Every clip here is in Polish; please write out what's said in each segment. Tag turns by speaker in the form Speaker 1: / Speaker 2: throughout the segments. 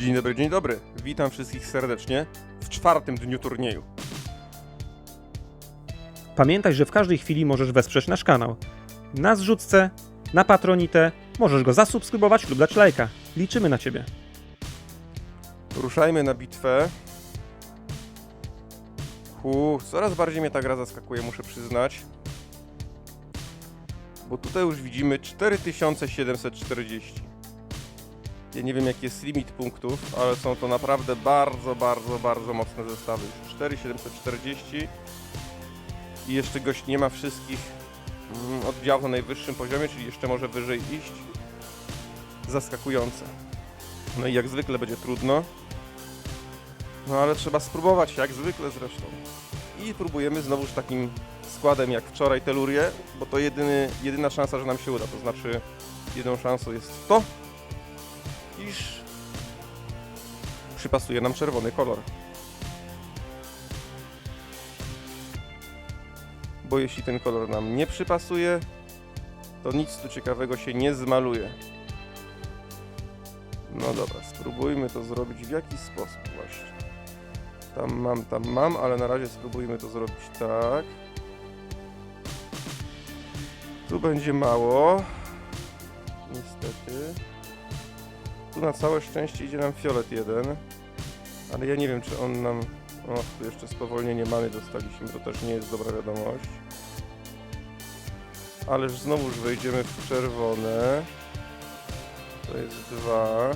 Speaker 1: Dzień dobry, dzień dobry. Witam wszystkich serdecznie w czwartym dniu turnieju.
Speaker 2: Pamiętaj, że w każdej chwili możesz wesprzeć nasz kanał. Na zrzutce, na Patronite, możesz go zasubskrybować lub dać lajka. Liczymy na Ciebie.
Speaker 1: Ruszajmy na bitwę. Hu, coraz bardziej mnie ta gra zaskakuje, muszę przyznać. Bo tutaj już widzimy 4740. Ja nie wiem jaki jest limit punktów, ale są to naprawdę bardzo, bardzo, bardzo mocne zestawy. Już 4740 i jeszcze gość nie ma wszystkich mm, oddziałów na najwyższym poziomie, czyli jeszcze może wyżej iść. Zaskakujące. No i jak zwykle będzie trudno. No ale trzeba spróbować, jak zwykle zresztą. I próbujemy znowuż takim składem jak wczoraj telurię, bo to jedyny, jedyna szansa, że nam się uda. To znaczy, jedną szansą jest to, iż przypasuje nam czerwony kolor. Bo jeśli ten kolor nam nie przypasuje, to nic tu ciekawego się nie zmaluje. No dobra, spróbujmy to zrobić w jakiś sposób właśnie. Tam mam, tam mam, ale na razie spróbujmy to zrobić tak. Tu będzie mało. Niestety. Tu na całe szczęście idzie nam fiolet jeden. Ale ja nie wiem, czy on nam... O, tu jeszcze spowolnienie many dostaliśmy, to też nie jest dobra wiadomość. Ależ znowuż wejdziemy w czerwone. To jest dwa.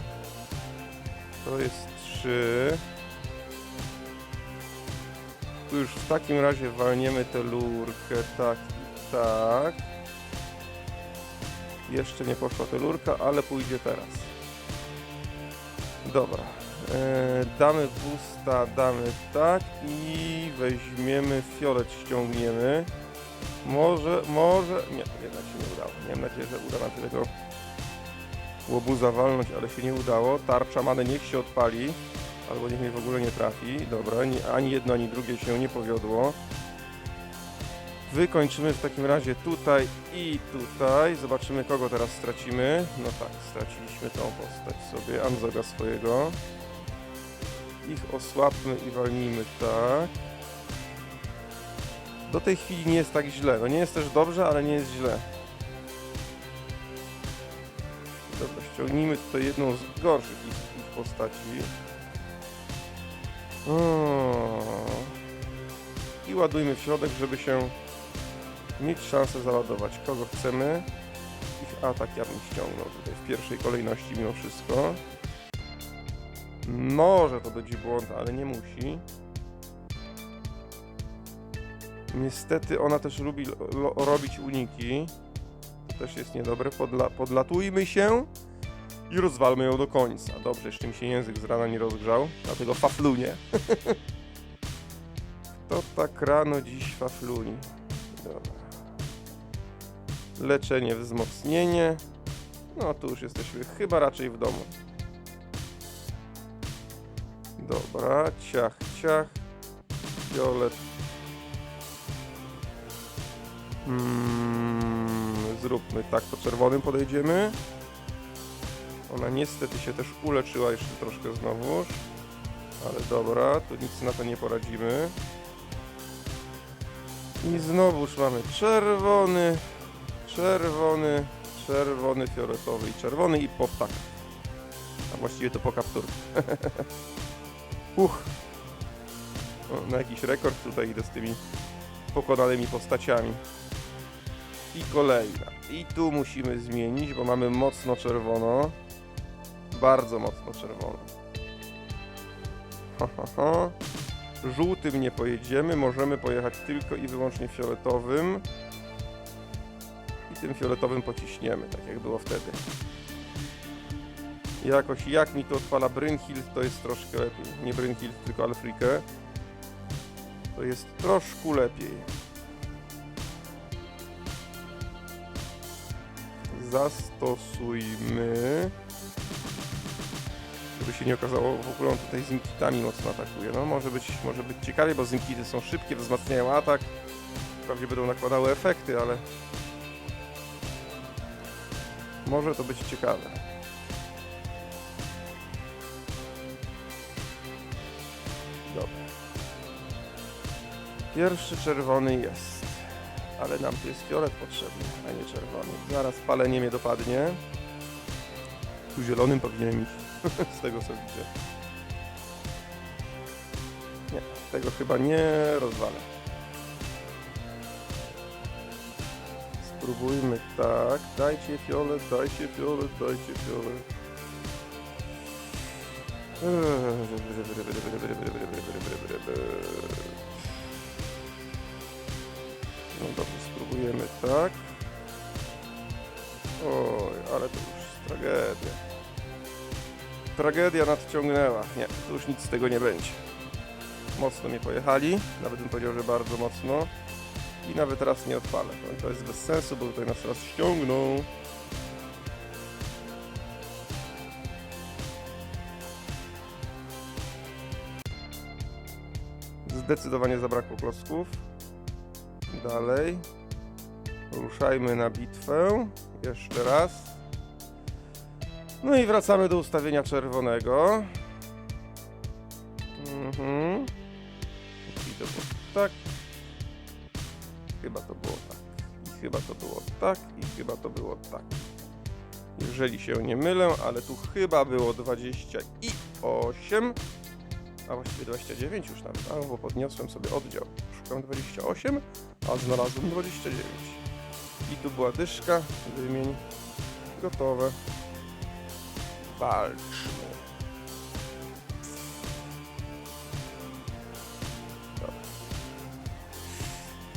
Speaker 1: To jest trzy. Tu już w takim razie walniemy tę lurkę tak i tak. Jeszcze nie poszła ta lurka, ale pójdzie teraz. Dobra. E, damy busta, damy tak i weźmiemy fiolet, ściągniemy. Może, może... Nie, jednak się nie udało. Miałem nadzieję, że uda nam się tego łobuza walnąć, ale się nie udało. Tarcza many niech się odpali, albo niech mnie w ogóle nie trafi. Dobra, ni, ani jedno, ani drugie się nie powiodło. Wykończymy w takim razie tutaj i tutaj. Zobaczymy, kogo teraz stracimy. No tak, straciliśmy tą postać sobie, Anzoga swojego. Ich osłabmy i walnijmy tak. Do tej chwili nie jest tak źle. No nie jest też dobrze, ale nie jest źle. Dobra, ściągnijmy tutaj jedną z gorszych ich, ich postaci. O. I ładujmy w środek, żeby się mieć szansę załadować. Kogo chcemy? Ich atak ja bym ściągnął tutaj w pierwszej kolejności mimo wszystko. Może to będzie błąd, ale nie musi. Niestety ona też lubi robić uniki. To też jest niedobre. Podla podlatujmy się i rozwalmy ją do końca. Dobrze, jeszcze mi się język z rana nie rozgrzał, dlatego faflunie. Kto tak rano dziś fafluni? Leczenie, wzmocnienie. No tu już jesteśmy chyba raczej w domu. Dobra, ciach, ciach. Fiolet. Mm, zróbmy tak, po czerwonym podejdziemy. Ona niestety się też uleczyła jeszcze troszkę znowuż. Ale dobra, tu nic na to nie poradzimy. I znowuż mamy czerwony, czerwony, czerwony, fioletowy i czerwony i po ptakach. A właściwie to po kapturku. Uch. O, na jakiś rekord tutaj idę z tymi pokonanymi postaciami. I kolejna. I tu musimy zmienić, bo mamy mocno czerwono. Bardzo mocno czerwono. Ha, ha, ha. Żółtym nie pojedziemy, możemy pojechać tylko i wyłącznie fioletowym. I tym fioletowym pociśniemy, tak jak było wtedy. Jakoś jak mi to odpala Brynhild, to jest troszkę lepiej. Nie Brynhild, tylko Alfrikę. To jest troszkę lepiej. Zastosujmy. Żeby się nie okazało, w ogóle on tutaj z mocno atakuje. No może być, może być ciekawie, bo z inkity są szybkie, wzmacniają atak. Pewnie będą nakładały efekty, ale może to być ciekawe. Dobra. Pierwszy czerwony jest. Ale nam tu jest fiolet potrzebny, a nie czerwony. Zaraz palenie mnie dopadnie. Tu zielonym powinienem iść. Z tego co widzę. Nie, tego chyba nie rozwalę. Spróbujmy tak. Dajcie fiolet, dajcie fiolet, dajcie fiolet. No dobrze, spróbujemy tak. Oj, ale to już tragedia. Tragedia nadciągnęła. Nie, to już nic z tego nie będzie. Mocno mnie pojechali, nawet bym powiedział, że bardzo mocno. I nawet raz nie odpalę. No to jest bez sensu, bo tutaj nas raz ściągną. Zdecydowanie zabrakło klocków. Dalej. Ruszajmy na bitwę. Jeszcze raz. No i wracamy do ustawienia czerwonego. Mhm. I tak. Chyba to było tak. I chyba to było tak. I chyba to było tak. Jeżeli się nie mylę, ale tu chyba było 28. A właściwie 29 już nawet, a, bo podniosłem sobie oddział. Szukam 28, a znalazłem 29. I tu była dyszka, wymień, gotowe. Walczmy.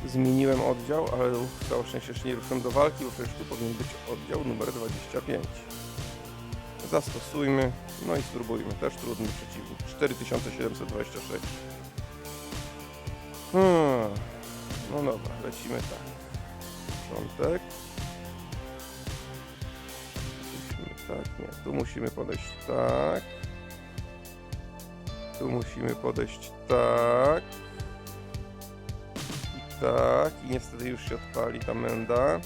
Speaker 1: Zmieniłem oddział, ale całe szczęście jeszcze nie ruszyłem do walki, bo przecież tu powinien być oddział numer 25. Zastosujmy, no i spróbujmy. Też trudny przeciwnik. 4726. Hmm. No dobra, lecimy tak. Początek. Musimy tak, nie. Tu musimy podejść tak. Tu musimy podejść tak. Tak. I niestety już się odpali ta menda.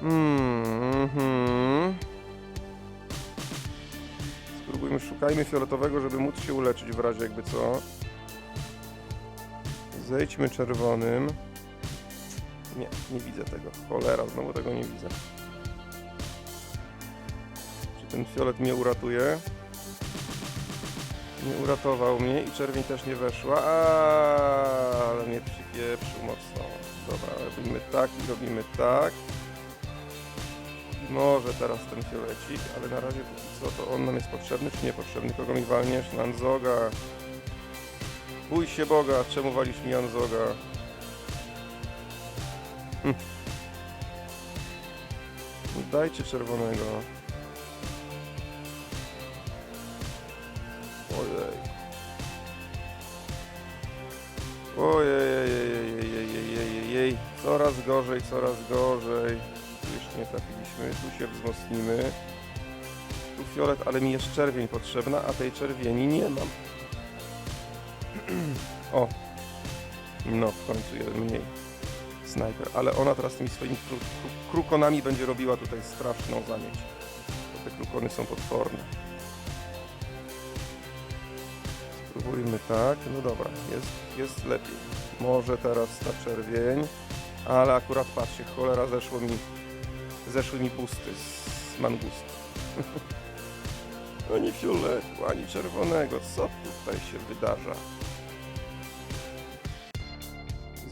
Speaker 1: Hmm. Spróbujmy, szukajmy fioletowego, żeby móc się uleczyć w razie jakby co. Zejdźmy czerwonym. Nie, nie widzę tego. Cholera, znowu tego nie widzę. Czy ten fiolet mnie uratuje? Nie uratował mnie i czerwień też nie weszła. A, ale mnie przypieprzył mocno. Dobra, robimy tak i robimy tak. Może teraz ten fiolecik, ale na razie póki co to on nam jest potrzebny czy niepotrzebny? Kogo mi walniesz? Na Anzoga. Bój się Boga, czemu walisz mi Anzoga? Hm. Dajcie czerwonego. Ojej. Ojej, coraz gorzej, coraz gorzej. Tu jeszcze nie trafiliśmy, tu się wzmocnimy. Tu fiolet, ale mi jest czerwień potrzebna, a tej czerwieni nie mam. o! No, w końcu jeden mniej. Snajper, ale ona teraz tymi swoimi kru, kru, krukonami będzie robiła tutaj straszną zamieć. Bo te krukony są potworne. Spróbujmy tak. No dobra, jest, jest lepiej. Może teraz ta czerwień. Ale akurat patrzcie, cholera zeszło mi. Zeszły mi busty z mangustu. ani fioletu, ani czerwonego. Co tutaj się wydarza?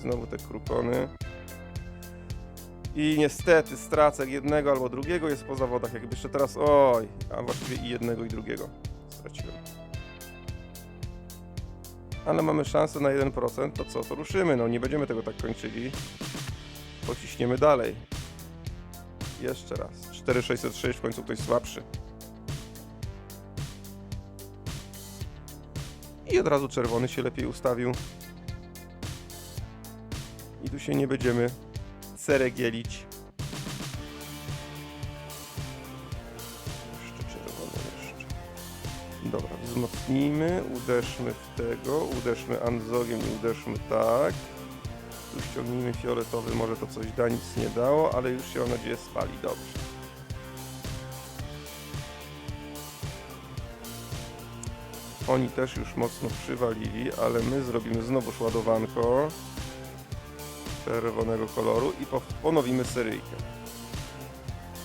Speaker 1: Znowu te krukony. I niestety stracę jednego albo drugiego jest po zawodach. Jakby jeszcze teraz. Oj, a właściwie i jednego i drugiego Ale mamy szansę na 1%, to co? To ruszymy. No nie będziemy tego tak kończyli. Pociśniemy dalej. Jeszcze raz. 4606 w końcu ktoś słabszy. I od razu czerwony się lepiej ustawił. I tu się nie będziemy ceregielić. Wzmocnijmy, uderzmy w tego, uderzmy anzogiem i uderzmy tak. Tu ściągnijmy fioletowy, może to coś da, nic nie dało, ale już się mam nadzieję spali, dobrze.
Speaker 3: Oni też już mocno przywalili, ale my zrobimy znowuż ładowanko czerwonego koloru i po- ponowimy seryjkę.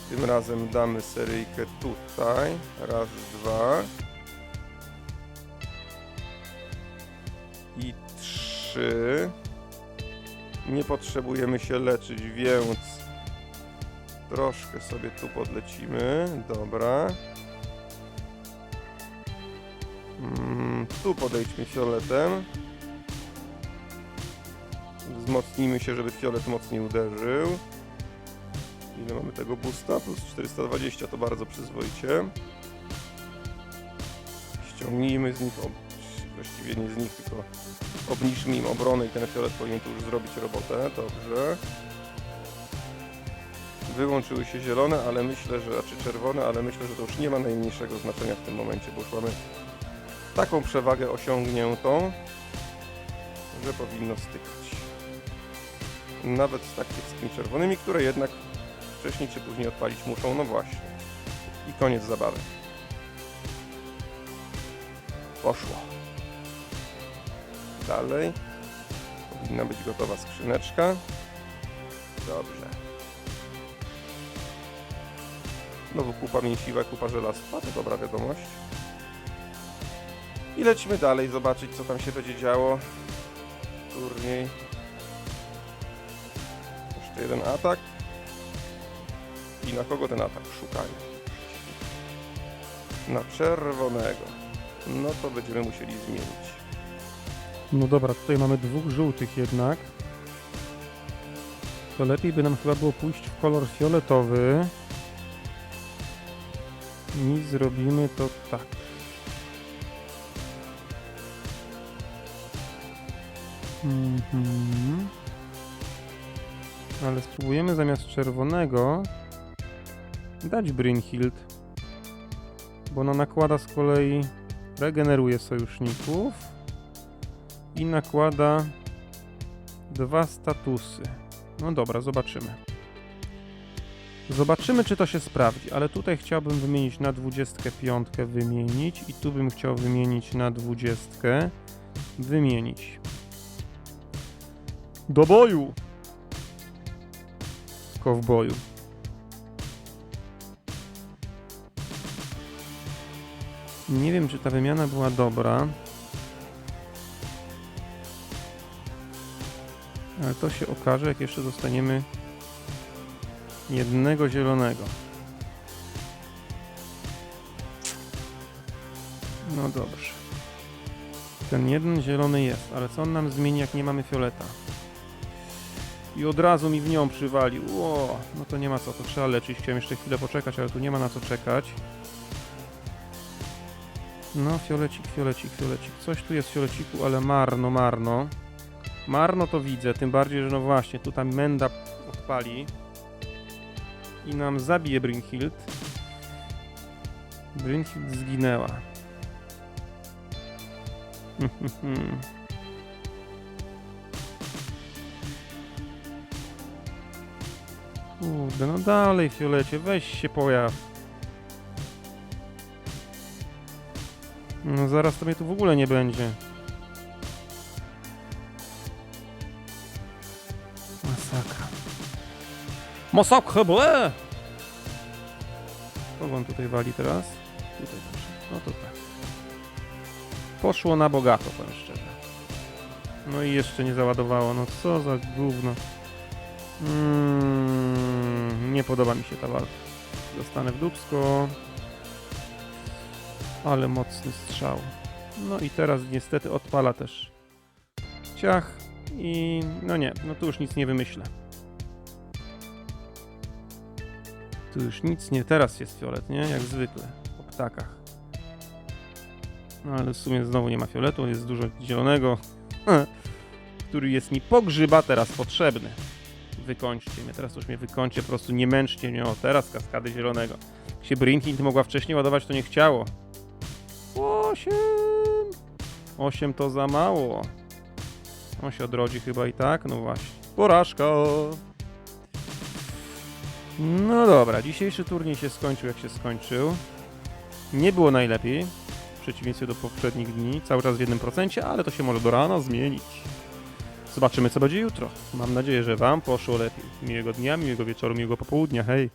Speaker 3: Tym razem damy seryjkę tutaj. Raz, dwa. 3. Nie potrzebujemy się leczyć, więc troszkę sobie tu podlecimy. Dobra. Mm, tu podejdźmy fioletem. Wzmocnijmy się, żeby fiolet mocniej uderzył. Ile mamy tego busta? Plus 420 to bardzo przyzwoicie. Ściągnijmy z nich, właściwie nie z nich, tylko obniżmy im obronę i ten fiolet powinien tu już zrobić robotę. Dobrze. Wyłączyły się zielone, ale myślę, że, znaczy czerwone, ale myślę, że to już nie ma najmniejszego znaczenia w tym momencie, bo już mamy taką przewagę osiągniętą, że powinno stykać. Nawet z tak kiepskimi czerwonymi, które jednak wcześniej czy później odpalić muszą, no właśnie. I koniec zabawy. Poszło. Dalej. Powinna być gotowa skrzyneczka. Dobrze. Znowu kupa mięsiwa, kupa żelastwa, to dobra wiadomość. I lecimy dalej, zobaczyć co tam się będzie działo. Turniej. Jeszcze jeden atak. I na kogo ten atak szukają? Na czerwonego. No to będziemy musieli zmienić.
Speaker 1: No dobra, tutaj mamy dwóch żółtych jednak. To lepiej by nam chyba było pójść w kolor fioletowy. I zrobimy to tak. Mhm. Ale spróbujemy zamiast czerwonego dać Brynhild, bo ona nakłada z kolei, regeneruje sojuszników i nakłada dwa statusy. No dobra, zobaczymy. Zobaczymy, czy to się sprawdzi, ale tutaj chciałbym wymienić na 25, wymienić i tu bym chciał wymienić na 20, wymienić. Do boju! Kowboju. Nie wiem, czy ta wymiana była dobra. Ale to się okaże, jak jeszcze dostaniemy jednego zielonego. No dobrze. Ten jeden zielony jest, ale co on nam zmieni, jak nie mamy fioleta? I od razu mi w nią przywalił. Ło, no to nie ma co, to trzeba leczyć. Chciałem jeszcze chwilę poczekać, ale tu nie ma na co czekać. No, fiolecik, fiolecik, fiolecik. Coś tu jest w fioleciku, ale marno, marno. Marno to widzę, tym bardziej, że no właśnie, tu ta menda odpali i nam zabije Brynhild. Brynhild zginęła. Kurde, no dalej Fiolecie, weź się pojaw. No zaraz to mnie tu w ogóle nie będzie. Masakra, ble! Kogo on tutaj wali teraz? Tutaj proszę. No to tak. Poszło na bogato, powiem szczerze. No i jeszcze nie załadowało. No co za gówno. Mm, nie podoba mi się ta walka. Dostanę w dupsko. Ale mocny strzał. No i teraz niestety odpala też ciach i no nie, no tu już nic nie wymyślę. Tu już nic nie, teraz jest fiolet, nie? Jak zwykle, po ptakach. No ale w sumie znowu nie ma fioletu, jest dużo zielonego, który jest mi po grzyba teraz potrzebny. Wykończcie mnie, teraz już mnie wykończcie, po prostu nie męczcie mnie, o teraz kaskady zielonego. Jak się Brinking mogła wcześniej ładować, to nie chciało. 8! 8 to za mało. On się odrodzi chyba i tak, no właśnie. Porażka! No dobra, dzisiejszy turniej się skończył jak się skończył. Nie było najlepiej. przeciwieństwie do poprzednich dni. Cały czas w 1%, ale to się może do rana zmienić. Zobaczymy, co będzie jutro. Mam nadzieję, że Wam poszło lepiej. Miłego dnia, miłego wieczoru, miłego popołudnia. Hej!